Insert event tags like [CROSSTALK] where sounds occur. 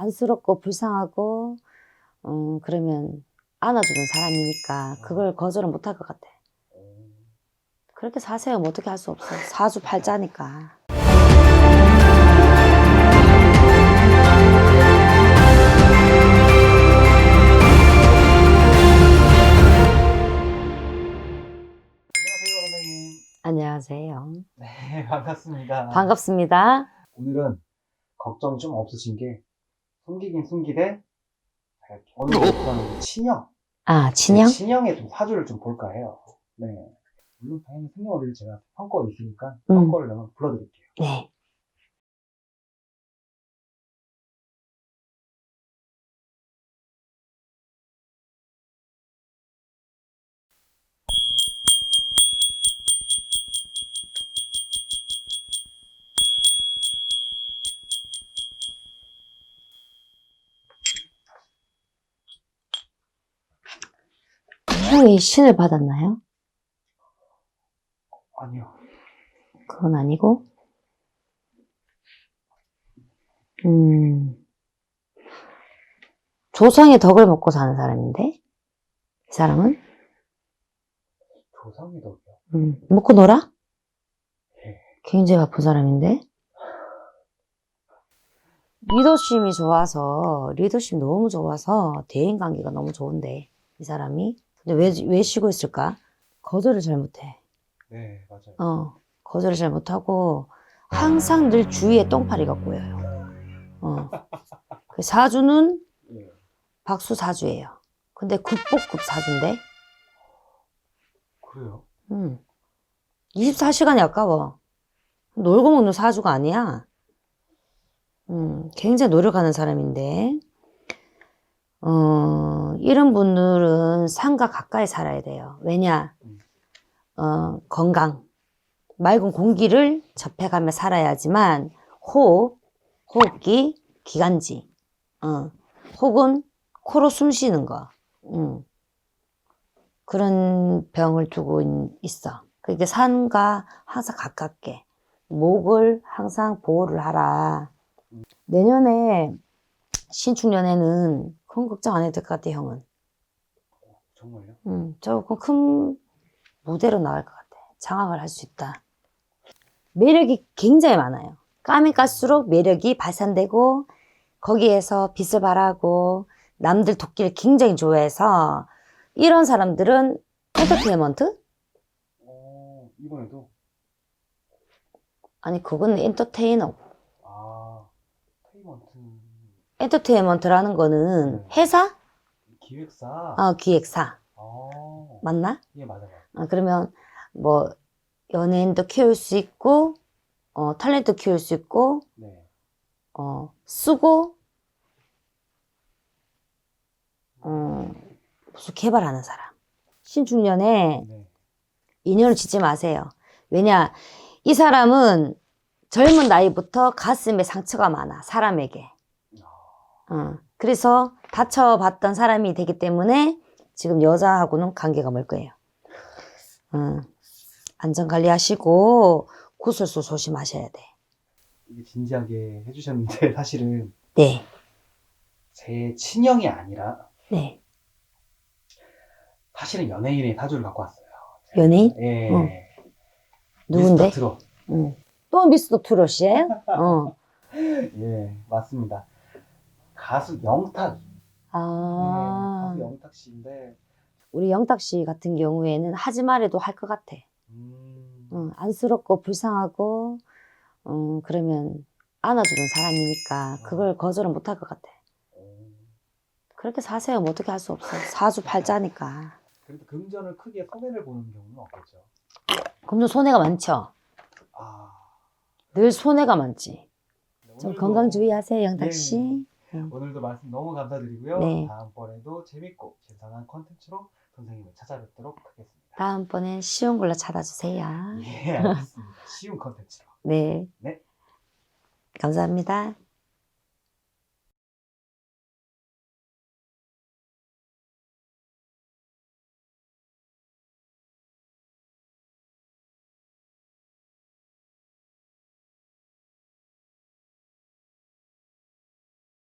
안쓰럽고 불쌍하고 어, 그러면 안아주는 사람이니까 그걸 거절은 못할 것 같아. 그렇게 사세요. 뭐 어떻게 할 수 없어. 사주 팔자니까. 안녕하세요, 선생님. 안녕하세요. 네, [LAUGHS] 반갑습니다. 반갑습니다. 오늘은 걱정이 좀 없으신 게 숨기긴 숨기되 오늘 볼까는 친형. 아, 친형? 네, 친형의 좀 사주를 좀 볼까 해요. 네. 물론 당연히 생년월일을 제가 평가가 있으니까 음. 평가를 한번 불러드릴게요. 네. 형이 신을 받았나요? 아니요. 그건 아니고, 음, 조상의 덕을 먹고 사는 사람인데, 이 사람은, 조상의 덕이요. 음, 먹고 놀아? 예. 굉장히 바쁜 사람인데, 리더십이 좋아서, 리더십 너무 좋아서, 대인 관계가 너무 좋은데, 이 사람이. 근데 왜, 왜 쉬고 있을까? 거절을 잘 못해. 네, 맞아요. 어, 거절을 잘 못하고 항상 늘 주위에 똥파리가 꼬여요. 어. [LAUGHS] 그 사주는 예. 박수 사주예요. 근데 국보급 사주인데, 그래요? 음. 24시간이 아까워. 놀고 먹는 사주가 아니야. 음, 굉장히 노력하는 사람인데, 어, 이런 분들은 산과 가까이 살아야 돼요. 왜냐? 어, 건강. 맑은 공기를 접해가며 살아야지만 호흡, 호흡기, 기관지, 어, 혹은 코로 숨 쉬는 거, 음. 그런 병을 두고 있- 있어. 그러니까 산과 항상 가깝게 목을 항상 보호를 하라. 내년에 신축년에는 큰 걱정 안 해도 될 것 같아, 형은. 정말요? 음, 조금 큰 무대로 나갈 것 같아. 장악을 할 수 있다. 매력이 굉장히 많아요. 까면 깔수록 매력이 발산되고, 거기에서 빛을 발하고, 남들 돕기를 굉장히 좋아해서, 이런 사람들은 엔터테인먼트? 어, 이번에도? 아니, 그건 엔터테이너. 아, 페이먼트. 엔터테인먼트라는 거는 네. 회사? 기획사? 어, 기획사. 어, 맞나? 예, 맞아요. 어, 그러면 뭐, 연예인도 키울 수 있고, 어, 탤런트 키울 수 있고, 네. 어, 쓰고, 어, 무슨 개발하는 사람. 신중년에 네. 인연을 짓지 마세요. 왜냐, 이 사람은 젊은 나이부터 가슴에 상처가 많아, 사람에게. 어, 그래서 다쳐봤던 사람이 되기 때문에 지금 여자하고는 관계가 멀 거예요. 어, 안전관리 하시고 구설수 조심하셔야 돼. 이게 진지하게 해주셨는데 [LAUGHS] 사실은 네, 제 친형이 아니라 네. 사실은 연예인의 사주를 갖고 왔어요. 연예인? 예. 어. 누군데? 미스터 트롯. 응. 또 미스터 트롯이에요? [LAUGHS] 어. 예, 맞습니다. 가수 영탁. 네, 아, 가수 영탁 씨인데, 우리 영탁 씨 같은 경우에는 하지 말해도 할 것 같아. 음, 어, 안쓰럽고 불쌍하고, 어, 그러면 안아주는 사람이니까 그걸 거절은 못 할 것 같아. 어, 그렇게 사세요. 뭐 어떻게 할 수 없어. 사주팔자니까. 그래도 금전을 크게 손해를 보는 경우는 없겠죠. 좀 손해가 많죠? 아, 늘 손해가 많지. 좀 오늘도- 건강 주의하세요, 영탁 네. 씨. 오늘도 말씀 너무 감사드리고요. 네. 다음번에도 재밌고 신선한 컨텐츠로 선생님을 찾아뵙도록 하겠습니다. 다음번엔 쉬운 걸로 찾아주세요. 예, 알겠습니다. 쉬운 컨텐츠로. 네. 네. 감사합니다.